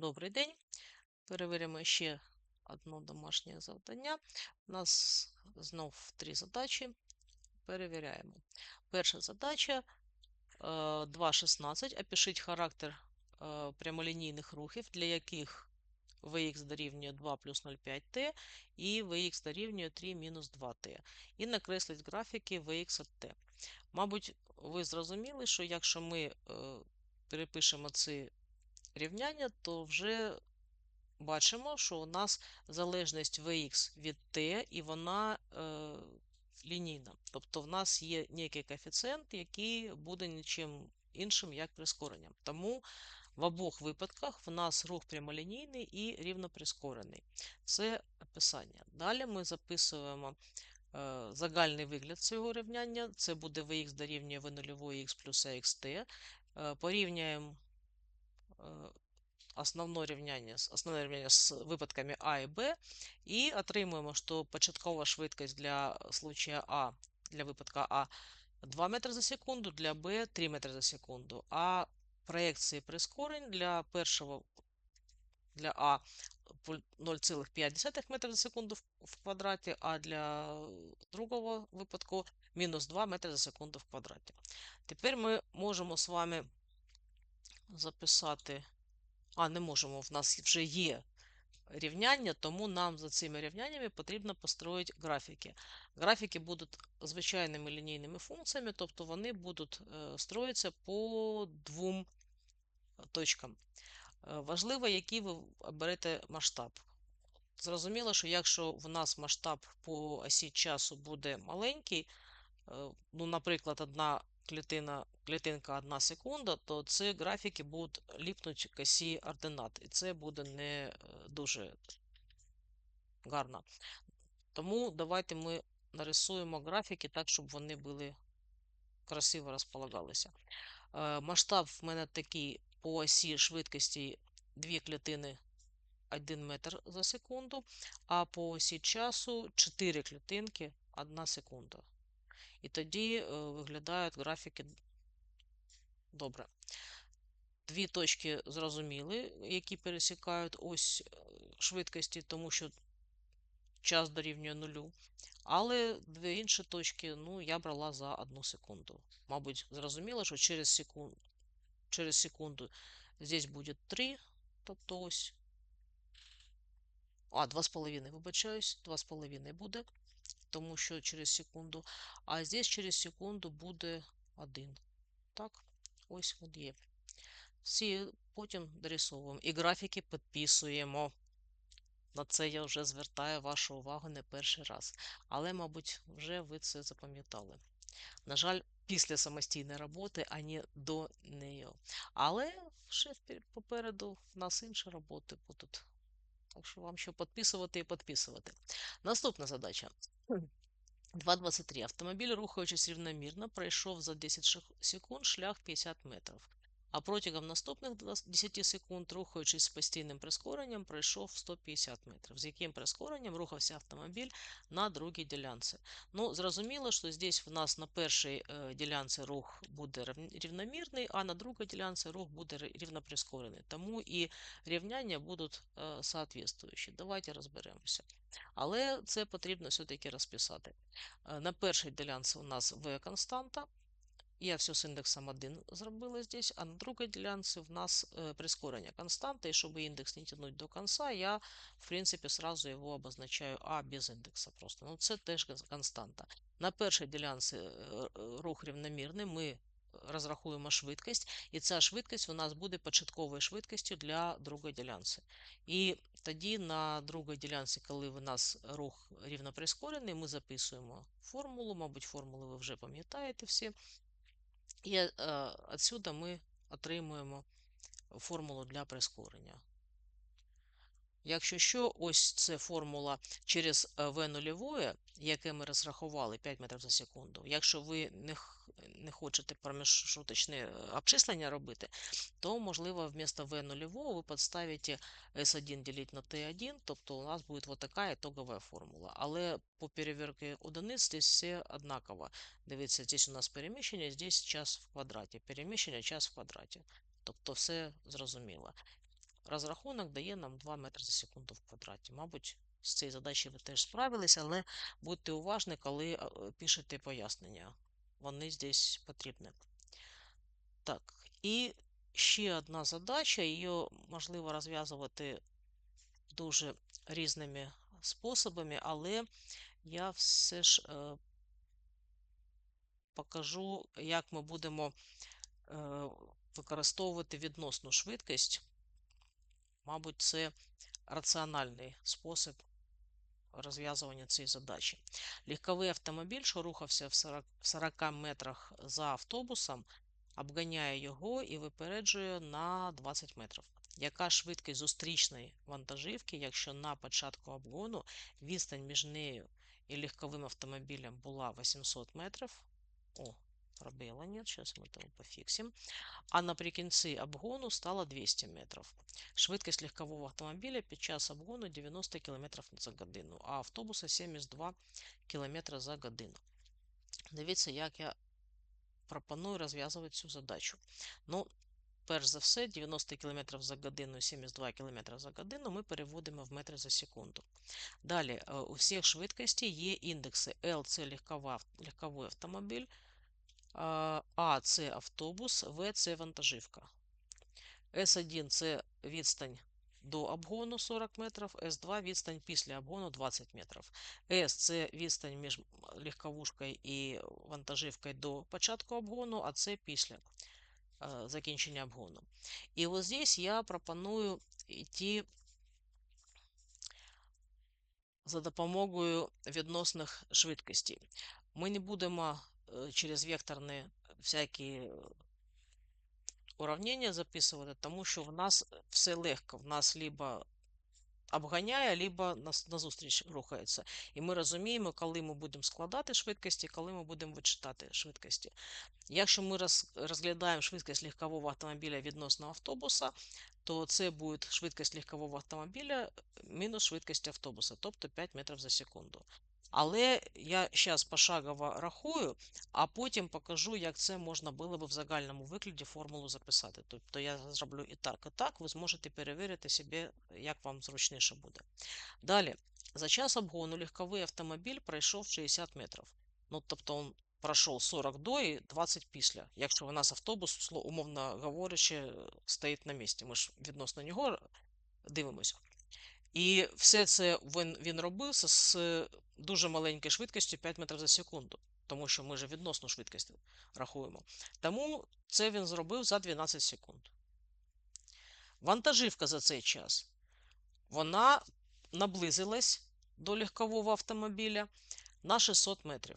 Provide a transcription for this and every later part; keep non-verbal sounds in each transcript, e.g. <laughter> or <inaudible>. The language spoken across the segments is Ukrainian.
Добрий день. Перевіримо ще одне домашнє завдання. У нас знов три задачі. Перевіряємо. Перша задача е, 2.16. Опишіть характер е, прямолінійних рухів, для яких Vx дорівнює 2 плюс 0,5t і Vx дорівнює 3 мінус 2t. І накреслить графіки Vx от t. Мабуть, ви зрозуміли, що якщо ми е, перепишемо ці рівняння, то вже бачимо, що у нас залежність Vx від t, і вона е, лінійна. Тобто в нас є некий коефіцієнт, який буде нічим іншим, як прискоренням. Тому в обох випадках в нас рух прямолінійний і рівноприскорений. Це описання. Далі ми записуємо е, загальний вигляд цього рівняння. Це буде Vx дорівнює v0 х плюс axt. Е, порівняємо основне рівняння, основне рівняння з випадками А і Б, і отримуємо, що початкова швидкість для случая А, для випадка А 2 метри за секунду, для Б 3 метри за секунду. А проекції прискорень для першого для А 0,5 метра за секунду в квадраті, а для другого випадку мінус 2 метри за секунду в квадраті. Тепер ми можемо з вами записати, а не можемо, в нас вже є рівняння, тому нам за цими рівняннями потрібно построїти графіки. Графіки будуть звичайними лінійними функціями, тобто вони будуть е, строїтися по двом точкам. Е, важливо, який ви оберете масштаб. Зрозуміло, що якщо в нас масштаб по осі часу буде маленький, е, ну, наприклад, одна клітина, клітинка 1 секунда, то ці графіки будуть ліпнути к осі ординат, і це буде не е, дуже гарно. Тому давайте ми нарисуємо графіки так, щоб вони були красиво розполагалися. Е, масштаб в мене такий по осі швидкості дві клітини 1 метр за секунду, а по осі часу 4 клітинки 1 секунда. І тоді е, виглядають графіки добре. Дві точки зрозуміли, які пересікають ось е, швидкості, тому що час дорівнює нулю. Але дві інші точки ну, я брала за одну секунду. Мабуть, зрозуміло, що через секунду, через секунду здесь буде 3, тобто ось. А, 2,5, вибачаюсь, 2,5 буде, тому що через секунду. А здесь через секунду буде 1. Так, ось от є. Всі потім дорисовуємо. І графіки підписуємо. На це я вже звертаю вашу увагу не перший раз. Але, мабуть, вже ви це запам'ятали. На жаль, після самостійної роботи, а не до неї. Але ще попереду в нас інші роботи будуть. Так що вам ще підписувати і підписувати. Наступна задача. 2.23. Автомобіль, рухаючись рівномірно, пройшов за 10 секунд шлях 50 метрів. А протягом наступних 10 секунд, рухаючись з постійним прискоренням, пройшов 150 метрів. З яким прискоренням рухався автомобіль на другій ділянці. Ну, зрозуміло, що здесь в нас на першій е, ділянці рух буде рівномірний, а на другій ділянці рух буде рівноприскорений. Тому і рівняння будуть е, соответствуючі. Давайте розберемося. Але це потрібно все-таки розписати. Е, на першій ділянці у нас V константа. Я все з індексом 1 зробила здесь, а на другій ділянці в нас э, прискорення константи. І щоб індекс не тянуть до конца, я, в принципі, сразу його обозначаю А без індекса. просто. Ну, Це теж константа. На першій ділянці э, рух рівномірний, ми розрахуємо швидкість, і ця швидкість у нас буде початковою швидкістю для другої ділянці. І тоді на другій ділянці, коли у нас рух рівно прискорений, ми записуємо формулу, мабуть, формулу ви вже пам'ятаєте всі. І е, отсюда ми отримуємо формулу для прискорення. Якщо що, ось це формула через v нульове, яке ми розрахували 5 метрів за секунду. Якщо ви не не хочете проміжуточне е, обчислення робити, то, можливо, вместо v нульового ви підставите S1 ділити на T1, тобто у нас буде така ітогова формула. Але по перевірці одиниць здесь все однаково. Дивіться, здесь у нас переміщення, здесь час в квадраті. Переміщення час в квадраті. Тобто все зрозуміло. Розрахунок дає нам 2 метри за секунду в квадраті. Мабуть, з цією задачею ви теж справилися, але будьте уважні, коли е, пишете пояснення. Вони здесь потрібні. Так, і ще одна задача, її можливо розв'язувати дуже різними способами, але я все ж е, покажу, як ми будемо е, використовувати відносну швидкість. Мабуть, це раціональний спосіб розв'язування цієї задачі. Легковий автомобіль, що рухався в 40, 40 метрах за автобусом, обганяє його і випереджує на 20 метрів. Яка швидкість зустрічної вантажівки, якщо на початку обгону відстань між нею і легковим автомобілем була 800 метрів? О, пробила нет, зараз ми там пофіксимо. А наприкінці обгону стало 200 метрів. Швидкість легкового автомобіля під час обгону 90 км за годину, а автобуса 72 км за годину. Дивіться, як я пропоную розв'язувати цю задачу. Ну, перш за все, 90 км за годину і 72 км за годину ми переводимо в метри за секунду. Далі, е, у всіх швидкостей є індекси L це легковий автомобіль, А це автобус, В це вантажівка. С1 це відстань до обгону 40 метрів, С2 відстань після обгону 20 метрів. С це відстань між легковушкою і вантажівкою до початку обгону, а це після закінчення обгону. І ось здесь я пропоную йти за допомогою відносних швидкостей. Ми не будемо через векторні всякі уравнення записувати, тому що в нас все легко. В нас либо обганяє, либо назустріч рухається. І ми розуміємо, коли ми будемо складати швидкості, коли ми будемо вичитати швидкості. Якщо ми розглядаємо швидкість легкового автомобіля відносно автобуса, то це буде швидкість легкового автомобіля мінус швидкість автобуса, тобто 5 метрів за секунду. Але я зараз пошагово рахую, а потім покажу, як це можна було б в загальному вигляді формулу записати. Тобто я зроблю і так, і так, ви зможете перевірити собі, як вам зручніше буде. Далі, за час обгону легковий автомобіль пройшов 60 метрів. Ну, тобто, він пройшов 40 до і 20 після. Якщо у нас автобус, умовно говорячи, стоїть на місці, ми ж відносно нього дивимося. І все це він він робив з дуже маленькою швидкістю 5 метрів за секунду, тому що ми ж відносно швидкість рахуємо. Тому це він зробив за 12 секунд. Вантажівка за цей час вона наблизилась до легкового автомобіля на 600 метрів.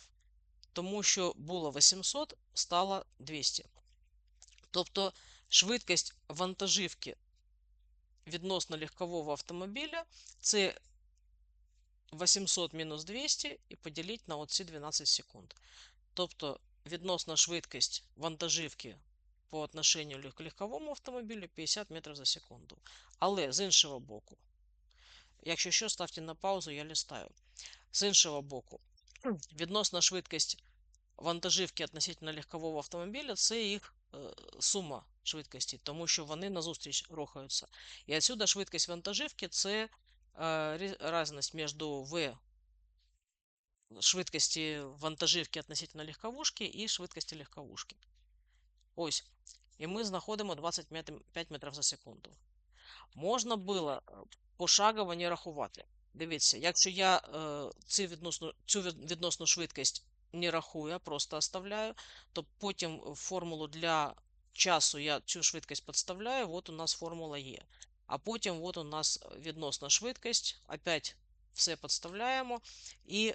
Тому що було 800, стало 200. Тобто швидкість вантажівки відносно легкового автомобіля це 800 мінус 200 і поділіть на оці 12 секунд. Тобто відносна швидкість вантажівки по отношенню к легковому автомобілю 50 метрів за секунду. Але з іншого боку, якщо що, ставте на паузу, я листаю. З іншого боку, <clears throat> відносна швидкість вантажівки относительно легкового автомобіля це їх сума швидкості, тому що вони назустріч рухаються. І отсюда швидкість вантажівки це е, різність між В швидкості вантажівки относительно легковушки і швидкості легковушки. Ось. І ми знаходимо 25 метрів за секунду. Можна було е, пошагово не рахувати. Дивіться, якщо я е, цю відносну, цю відносну швидкість не рахую, а просто оставляю, то потім формулу для часу я цю швидкість підставляю, от у нас формула є. А потім от у нас відносна швидкість. Опять все підставляємо. І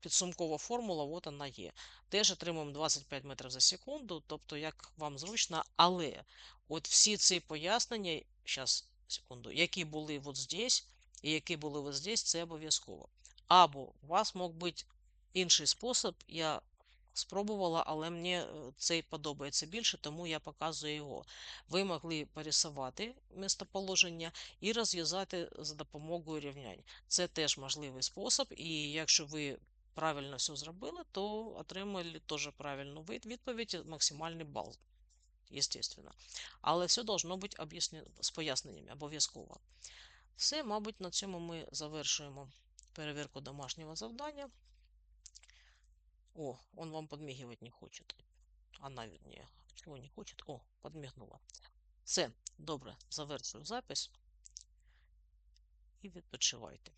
підсумкова формула, от вона є. Теж отримуємо 25 метрів за секунду, тобто, як вам зручно, але от всі ці пояснення, зараз, секунду, які були от здесь, і які були от здесь, це обов'язково. Або у вас мог бути інший спосіб, я спробувала, але мені е, цей подобається більше, тому я показую його. Ви могли пересувати містоположення і розв'язати за допомогою рівнянь. Це теж можливий спосіб, і якщо ви правильно все зробили, то отримали теж правильну відповідь максимальний бал. естественно. Але все должно бути з поясненнями обов'язково. Все, мабуть, на цьому ми завершуємо перевірку домашнього завдання. О, он вам подмигивать не хочет. Она, вернее, чего не хочет? О, подмигнула. Все, добре, завершую запис і відпочивайте.